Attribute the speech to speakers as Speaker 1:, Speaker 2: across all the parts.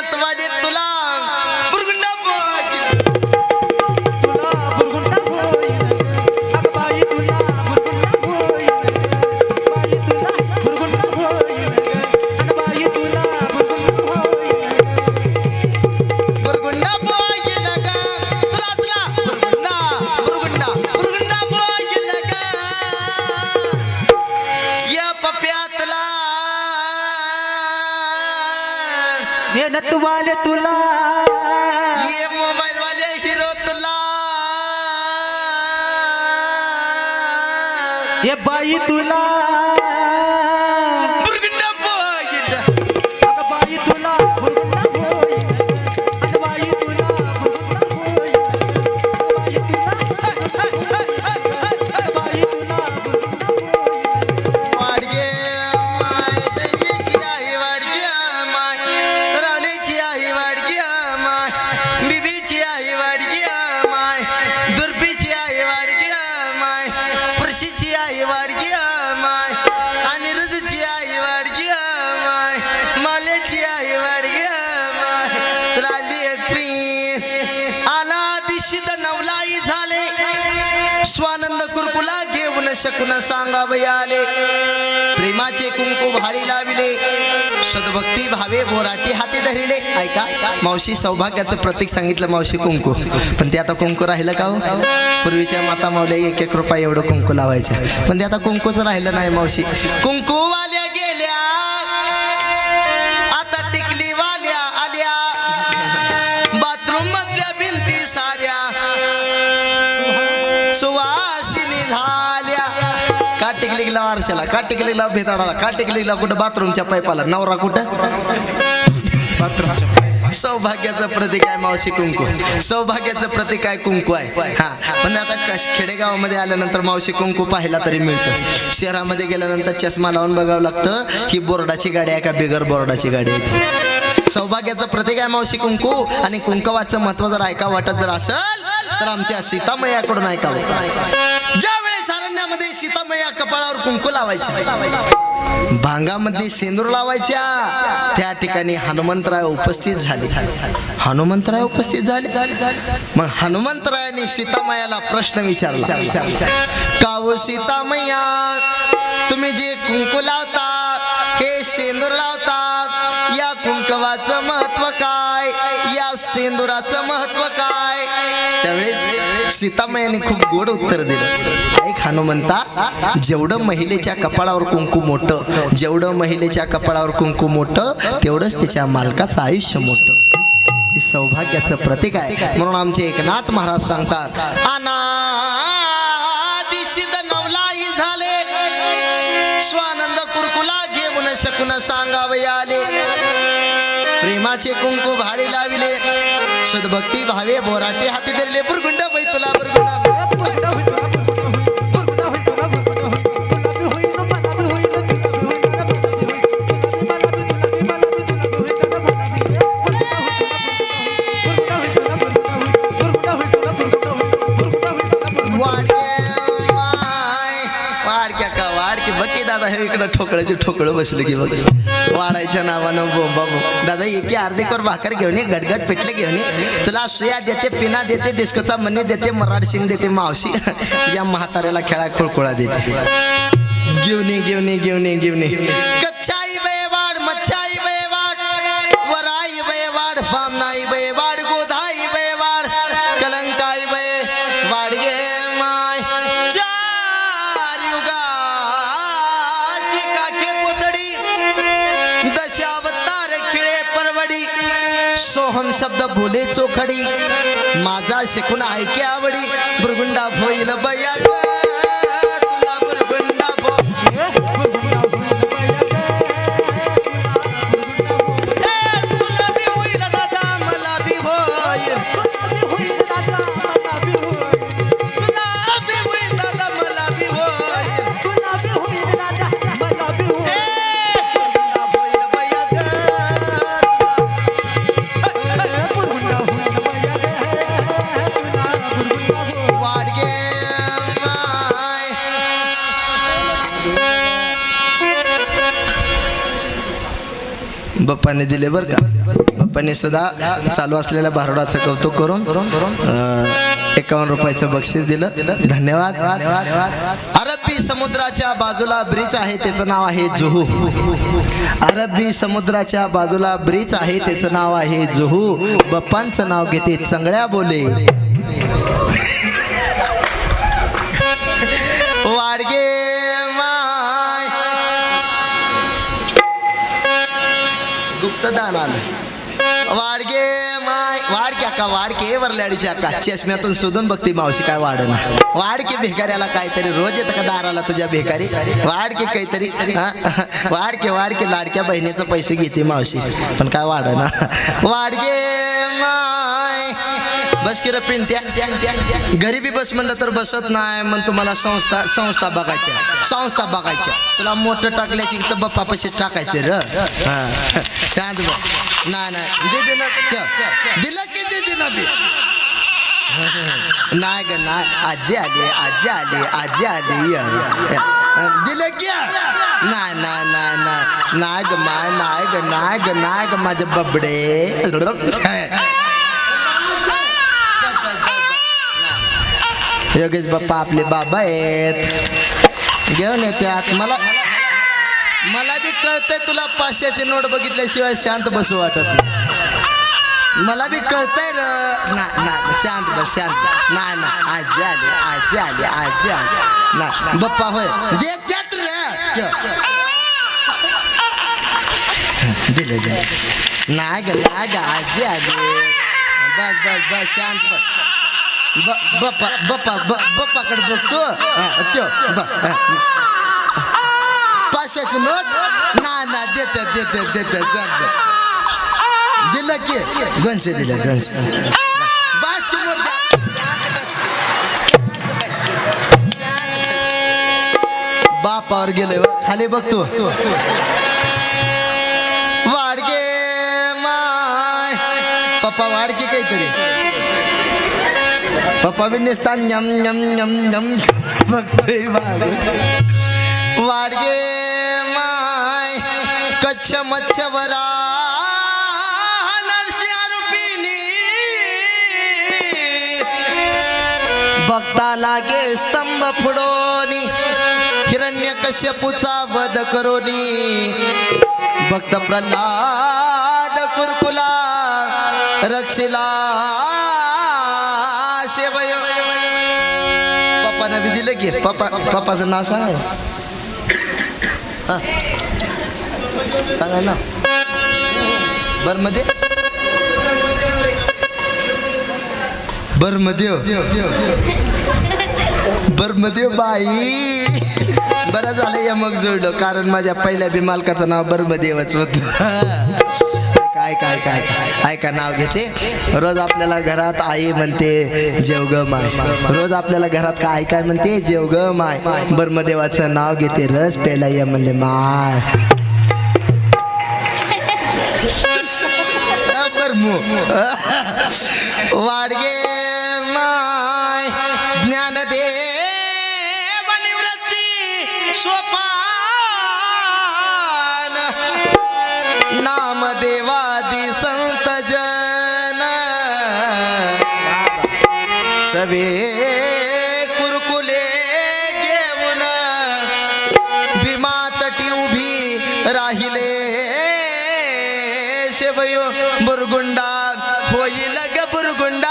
Speaker 1: जन्नतवाले तुला
Speaker 2: ये
Speaker 1: बाई तुला
Speaker 2: स्वानंद कुरकुला घेऊन शकून सांगावे आले. प्रेमाचे कुंकू भाडी लाविले. सद्भक्ती भावे बोराटी हाती धरिले. ऐका मावशी सौभाग्याचं प्रतीक सांगितलं मावशी कुंकू. पण ते आता कुंकू राहिलं का हो? पूर्वीच्या माता मावल्या एक एक रुपया एवढं कुंकू लावायचे पण ते आता कुंकूच राहिलं नाही मावशी. कुंकू वाल्या झाल्या. का टिकलीला आरशाला का टिकलीला भेताडाला का टिकलीला कुठं बाथरूमच्या पाईपाला नवरा कुठं? सौभाग्याचं प्रतीक आहे मावशी कुंकू. सौभाग्याचं प्रतीक आहे कुंकू आहे. हा पण आता कश खेडेगावामध्ये आल्यानंतर मावशी कुंकू पाहायला तरी मिळतं. शहरामध्ये गेल्यानंतर चष्मा लावून बघावं लागतं. ही बोर्डाची गाडी आहे का बिगर बोर्डाची गाडी आहे सौभाग्याचं प्रतीक आहे मावशी कुंकू. आणि कुंकवाचं महत्त्व जर ऐका वाटत जर असेल तर आमच्या सीतामय्याकडून ऐकावं. ज्यावेळेस अरण्यामध्ये सीतामय्या कपाळावर कुंकू लावायची भांगामध्ये सेंदूर लावायच्या त्या ठिकाणी हनुमंतराय उपस्थित झाले. हनुमंतराय उपस्थित झाले. मग हनुमंतरायाने सीतामयाला प्रश्न विचारला. काव हो सीतामय्या तुम्ही जे कुंकू लावता हे सेंदूर लावता या कुंकवाचं महत्त्व काय या सेंदुराचं महत्त्व काय त्यावेळेस सीतामयाने खूप गोड उत्तर दिलं. ऐक हनुमंता जेवढं महिलेच्या कपाळावर कुंकू मोठं जेवढं महिलेच्या कपाळावर कुंकू मोठं तेवढंच तिच्या मालकाचं आयुष्य मोठं. हे सौभाग्याचं प्रतीक आहे. म्हणून आमचे एकनाथ महाराज सांगतात अनादिसित नवलाही झाले. स्वानंद कुरकुला घेऊन शकून सांगावे आले प्रेमाचे कुंकू भाडी लाविले. सद्भक्ती भावे बोराटे हाती धरले बुरगुंड बैतुला दादा हे इकडं ठोकळ्याचे ठोकळं बसले की बघ. वाढायच्या नावानं बोंबा बोंब. दादा एकी अर्धेकर भाकर घेऊन ये गटगट पिटले घेऊन ये. तुला सुया देते पिना देते डिस्कोचा मनी देते मराठ सिंग देते मावशी. या म्हाताऱ्याला खेळा खुळखुळा देते. घेऊन ये घेऊन ये घेऊन ये घेऊन ये. कच्चाई बेवाड मच्छाई बेवाड वराई बेवाड फामनाई बे सोहम शब्द बोले चोखडी. माझा शिकून ऐके आवडी. भृगुंडा होईल बया बाप्पाने दिले बरं का? बाप्पाने सुद्धा चालू असलेल्या भारुडाचं कौतुक करून एकावन्न रुपयाचं बक्षीस दिलं. धन्यवाद. अरबी समुद्राच्या बाजूला ब्रिज आहे त्याचं नाव आहे जुहू. अरबी समुद्राच्या बाजूला ब्रिज आहे त्याचं नाव आहे जुहू. बाप्पांचं नाव घेते चंगळ्या बोले. गुप्तदान आलं वाडगे माय वाडके अक्का वाडके वरल्याडीची अक्का. चष्म्यातून शोधून बघते मावशी काय वाढना. वाडके भिकाऱ्याला काहीतरी रोज येतं का दाराला तुझ्या भिकारी? वाडके काहीतरी हा? वाडके वाडके लाडक्या बहिणीचं पैसे घेते मावशी. पण काय वाढना? वाडगे माय बस की रे पिंट्या गरीबी बस म्हणलं तर बसत नाही मग तुम्हाला संस्था संस्था बघायच्या. संस्था बघायच्या. तुला मोठं टाकल्याची तर बप्पा पैसे टाकायचे र. शांत बघ नाही नाही. दे ना. दिलं की दे ना बी. नाही ग नाही. आजी आली आजी आली आजी आली. य, दिलं की? नाही नाही नाही नाही. नाही ग माय नाही ग नाही ग नाही ग माझे बबडे. योगेश बाप्पा आपले बाबा आहेत. घेऊन येतात मला मला बी कळतंय तुला पाचशेची नोट बघितल्याशिवाय शांत बसू वाटत नाही. मला बी कळतंय र ना ना शांत बस शांत नाही ना आजी आली आजी आली आजी आली. ना बाप्पा होय. दे त्यात रे. दिले दिले. नाही ग नाही ग आजी आली. बस बस बस शांत बस. बाप्पा बाप्पा ब- बाप्पाकडे बघतो. त्यो ब- हा. पाचशेची नोट? ना ना देते देते देते चालतं दिलं की? दोनशे दिलं दोनशे. बस की मोठ बापावर गेले खाली बघतो. वाडके माय. पप्पा वाडकी काहीतरी. पप्पा बी नेसता नम नम नम यम बघतोय वाडगे माय कच्छ मच्छवरा बघता लागे स्तंभ फुडोनी हिरण्य कश्यपूचा वध करोनी। भक्त प्रल्हाद कुरकुला रक्षिला। पप्पानं बी दिलं की. पप्पा पप्पाचं नाव सांगा सांगा ना. बरमध्ये बरमदेव हो. बरमदेव हो बाई. बरं झालं या मग जोडलं. कारण माझ्या पहिल्या बी मालकाचं नाव बरमदेवच होत. काय काय काय? काय ऐका नाव घेते. रोज आपल्याला घरात आई म्हणते जेव ग माय. रोज आपल्याला घरात काय काय म्हणते जेव ग माय. बरमदेवाचं नाव घेते रस पेला ये म्हणले माय. वाडगे माय ज्ञानदेव निवृत्ती नामदेवादी संत जन। सवे कुरकुले घेऊन भीमातटी उभी राहिले। शेवयो बुरगुंडा होईल ग बुरगुंडा।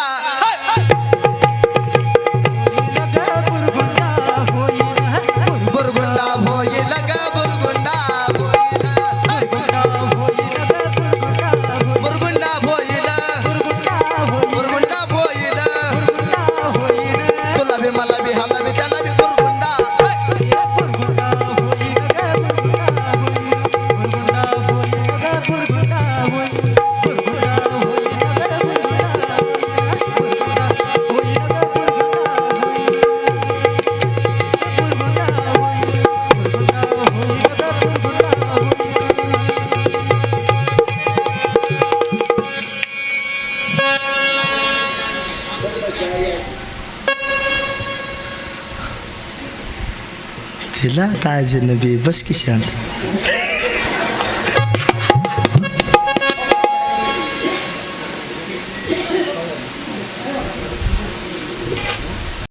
Speaker 2: तिला ताज नबी बस की शांत